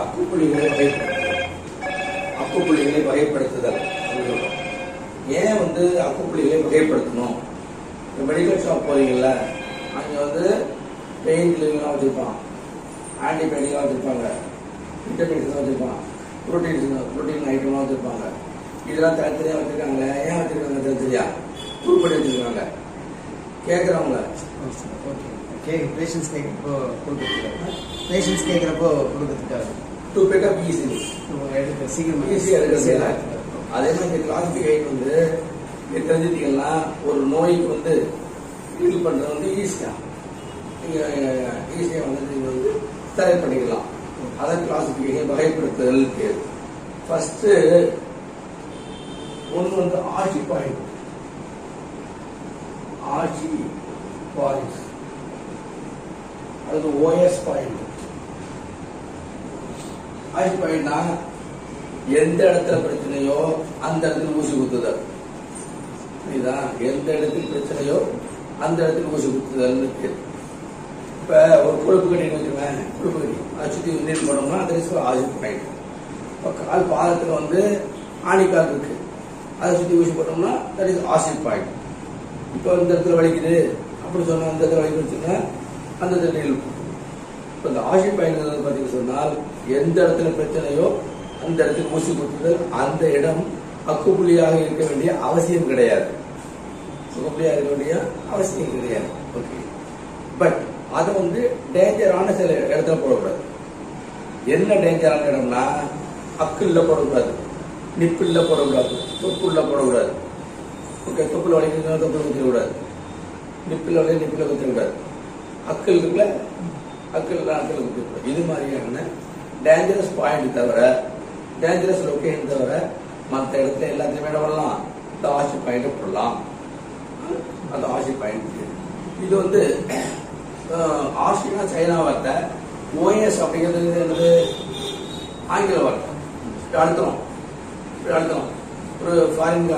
அப்புப்புள்ளிகளை வகைப்படுத்துதல். அக்குப்புள்ளிகளை வகைப்படுத்துதல். ஏன் வந்து அப்புப்புள்ளிகளை வகைப்படுத்தணும்? இந்த மெடிக்கல் ஷாப் போறீங்கல்ல அங்க வந்து பெயின் கில்லிங்லாம் வச்சிருப்பான். ஆன்டிபயோட்டிக்லாம் வச்சிருப்பாங்க. விட்டமின்ஸ்லாம் வச்சிருப்பான். ப்ரோட்டீன்ஸ் ப்ரோட்டீன் ஐட்டம்லாம் வச்சிருப்பாங்க. இதெல்லாம் தனித்தனியாக வச்சிருக்காங்களே ஏன் வச்சிருக்காங்க தனித்தனியா? குறிப்பிட்டு வச்சிருக்காங்க. கேட்குறவங்கள ஓகே பேஷன்ஸ் கேட்குறப்போ கொடுக்கறதுக்காக. பேஷன்ஸ் கேட்குறப்போ கொடுக்கறதுக்காக. டு பிக்கப் ஈஸிலி எடுக்க சீக்கிரமா ஈஸியாக இருக்கிறதுல அதே மாதிரி இந்த கிளாசிஃபிகேஷன் வந்து தெரிஞ்சுட்டீங்கன்னா ஒரு நோய்க்கு வந்து டீல் பண்றது வந்து ஈஸியா நீங்க ஈஸியா வந்து நீங்க வந்து சரி பண்ணிக்கலாம். அதான் கிளாசிஃபிகேஷன் வகைப்படுத்துதல் பேர் ஃபர்ஸ்ட் ஒன்று வந்து ஆட்சி ஆஜி ஆட்சி பாயிண்ட் அது ஓஎஸ் பாயிண்ட். ஆட்சி பாயிண்ட்னா எந்த இடத்துல பிரச்சனையோ அந்த இடத்துல ஊசி குத்துதல். புரியுதா? எந்த இடத்துல பிரச்சனையோ அந்த இடத்துல ஊசி குத்துதல்னு இருக்கு. இப்ப ஒரு கொழுப்பு கட்டின்னு வச்சுருவேன் கொழுப்பு கட்டி. அதை சுற்றி நீர் போனோம்னா அந்த ரிஸ்க் ஆஜி பாயிண்ட். இப்போ கால் பாதத்தில் வந்து ஆணிக்கால் இருக்கு. அதை சுற்றி ஊசி போட்டோம்னா தட் இஸ் ஆசிட் பாயிண்ட் இப்போ இந்த இடத்துல வலிக்குது அப்படி சொன்னால் அந்த இடத்துல வலிக்குன்னு வச்சுன்னா அந்த இடத்துல இருக்கும். இப்போ இந்த ஆஷி பாயிண்ட் பார்த்தீங்கன்னு சொன்னால் எந்த இடத்துல பிரச்சனையோ அந்த இடத்துக்கு ஊசி குத்துதல் அந்த இடம் அக்குப்புள்ளியாக இருக்க வேண்டிய அவசியம் கிடையாது. சுகப்புள்ளியாக இருக்க வேண்டிய அவசியம் கிடையாது. ஓகே பட் அதை வந்து டேஞ்சரான சில இடத்துல போடக்கூடாது. என்ன டேஞ்சரான இடம்னா அக்குள்ள போடக்கூடாது நிப்புள்ள போடக்கூடாது தொப்புள்ள போடக்கூடாது. ஓகே வளைக்கிறதுனால வலிக்கிறதுனால தொப்புல குத்திடக்கூடாது நிப்பில் வளைய நிப்பில் குத்திடக்கூடாது அக்கல் இருக்குல்ல அக்கல் அக்கல் குத்திடக்கூடாது இது மாதிரியான டேஞ்சரஸ் பாயிண்ட் தவிர டேஞ்சரஸ் லொக்கேஷன் தவிர மற்ற இடத்துல எல்லாத்தையுமே என்ன பண்ணலாம் இந்த ஆசி பாயிண்ட் போடலாம் அந்த ஆசி பாயிண்ட் இது வந்து ஆசியா சைனா வார்த்தை ஓஎஸ் அப்படிங்கிறது என்னது ஆங்கில வார்த்தை அழுத்தணும் அழுத்தணும் ஒரு ஃபாரின்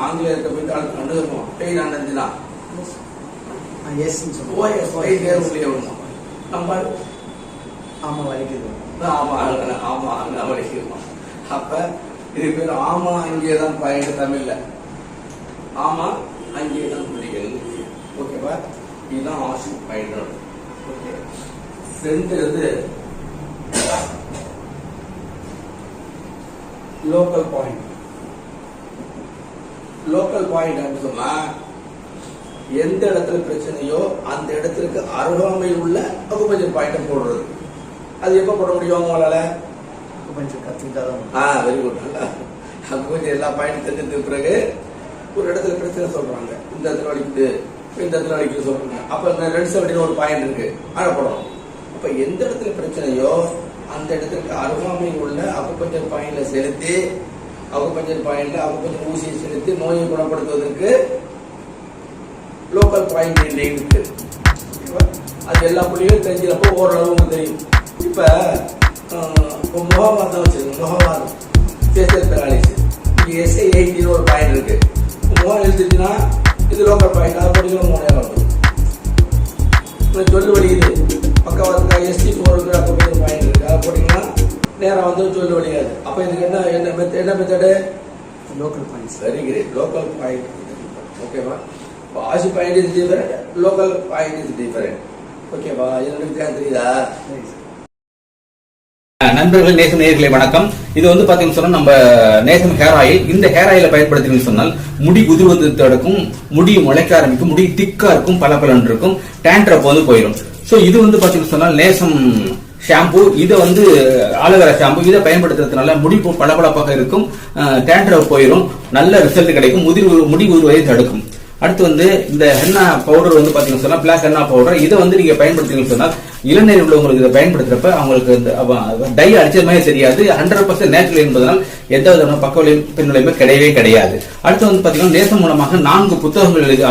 ஆங்கிலேயத்தை போய் அழுத்தம் அணுகிறோம் பெயின் ஆனதுன்னா? எஸ்ன்னு சொல்லுவோம். ஓஎஸ் பெயின் நேரம் உள்ளே வரணும் நம்ம ஆமா வலிக்குது. ஆமா அங்க- ஆமா அங்க அவசியமா அப்ப இது பேர் ஆமா அங்கே தான் பாயிண்ட் தமிழ்ல. ஆமா அங்கே தான் புள்ளிகள் ஓகேவா இதுதான் ஆசி பாயிண்ட் ஓகே ரெண்டு லோக்கல் பாயிண்ட் லோக்கல் பாயிண்ட் சொன்னா எந்த இடத்துல பிரச்சனையோ அந்த இடத்துக்கு அருகாமையில் உள்ள அகுபஞ்சர் பாயிண்ட் போடுறது. அது எப்ப போட முடியும் உங்களால கொஞ்சம் கற்றுக்கிட்டாதான் ஆ வெரி குட் நல்லா. அகுபஞ்சர் எல்லா பாயிண்ட் தெரிஞ்சதுக்கு பிறகு ஒரு இடத்துல பிரச்சனை சொல்றாங்க. இந்த இடத்துல வலிக்குது இந்த இடத்துல வலிக்குது சொல்றாங்க. அப்ப இந்த ரெண்டு செவன்டின்னு ஒரு பாயிண்ட் இருக்கு. அதை போடணும். அப்ப எந்த இடத்துல பிரச்சனையோ அந்த இடத்துக்கு அருகாமையில் உள்ள அகுபஞ்சர் பாயிண்ட்ல செலுத்தி அகுபஞ்சர் பாயிண்ட்ல அகுபஞ்சர் ஊசியை செலுத்தி நோயை குணப்படுத்துவதற்கு லோக்கல் பாயிண்ட் இருக்கு. அது எல்லா புள்ளிகளும் தெரிஞ்சப்போ ஓரளவு உங்களுக்கு தெரியும். இப்ப ஆஹ், இப்போ முகவாதம் வச்சிருங்க முகவாதம் ஃபேஷியல் பேராலிசிஸ் இங்கே எஸ்ஐ எயிட்டின்னு ஒரு பாயிண்ட் இருக்கு. முகம் எழுத்துச்சுன்னா இது லோக்கல் பாயிண்ட் அதை படிக்கிற மூணு நேரம் வரும். சொல்லு வலிக்குது பக்கவாதத்தில் எஸ்டி ஃபோர் இருக்கிற நேரம் வந்து சொல்லு வலிக்காது அப்போ இதுக்கு என்ன என்ன மெத்தட் என்ன method local points very great local point ஓகேவா இப்போ ashi point is different local point is different ஓகேவா இது ரெண்டு வித்தியாசம் தெரியுதா? நண்பர்கள் நேசம் நேயர்களே வணக்கம். இது வந்து பாத்தீங்கன்னு சொன்னா நம்ம நேசம் ஹேர் ஆயில் இந்த ஹேர் ஆயில பயன்படுத்தினு சொன்னால் முடி உதிர்வது தடுக்கும் முடி முளைக்க ஆரம்பிக்கும் முடி திக்கா இருக்கும் பல இருக்கும் டேண்ட்ரப் வந்து போயிடும் சோ இது வந்து பாத்தீங்கன்னு சொன்னால் நேசம் ஷாம்பு இதை வந்து ஆலோவேரா ஷாம்பு இதை பயன்படுத்துறதுனால முடி பளபளப்பாக இருக்கும் டேண்ட்ரப் போயிடும் நல்ல ரிசல்ட் கிடைக்கும் முதிர் முடி உதிர்வதை தடுக்கும். அடுத்து வந்து இந்த ஹென்னா பவுடர் வந்து பார்த்தீங்கன்னு சொன்னால் பிளாக் ஹென்னா பவுடர் இதை வந்து நீங்கள் பயன்படுத்தீங்கன்னு சொன்னால் இளநீர் உள்ளவங்களுக்கு இதை பயன்படுத்துறப்ப அவங்களுக்கு இந்த டை அடிச்ச மாதிரி தெரியாது ஹண்ட்ரட் பர்சன்ட் நேச்சுரல் என்பதனால் எந்த விதமான பக்க விளைவு பின்விளைவுமே கிடையவே கிடையாது. அடுத்து வந்து பார்த்தீங்கன்னா நேசம் மூலமாக நான்கு புத்தகங்கள் எழுதி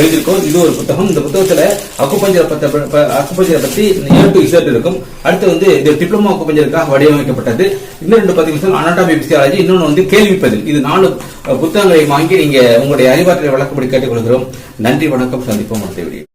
எழுதியிருக்கோம். இது ஒரு புத்தகம். இந்த புத்தகத்தில் அக்குப்பஞ்சரை பத்த அக்குப்பஞ்சரை பற்றி ஏ டு இசட் இருக்கும். அடுத்து வந்து இது டிப்ளமோ அக்குப்பஞ்சருக்காக வடிவமைக்கப்பட்டது. இன்னும் ரெண்டு பார்த்தீங்கன்னா அனாட்டமி பிசியாலஜி இன்னொன்று வந்து கேள்விப்பதில் இது நாலு புத்தகங்களை வாங்கி நீங்கள் உங்களுடைய அறிவாற்றலை வழக்கப்படி கேட்டுக்கொள்கிறோம். நன்றி வணக்கம். சந்திப்போம். அடுத்த வீடியோ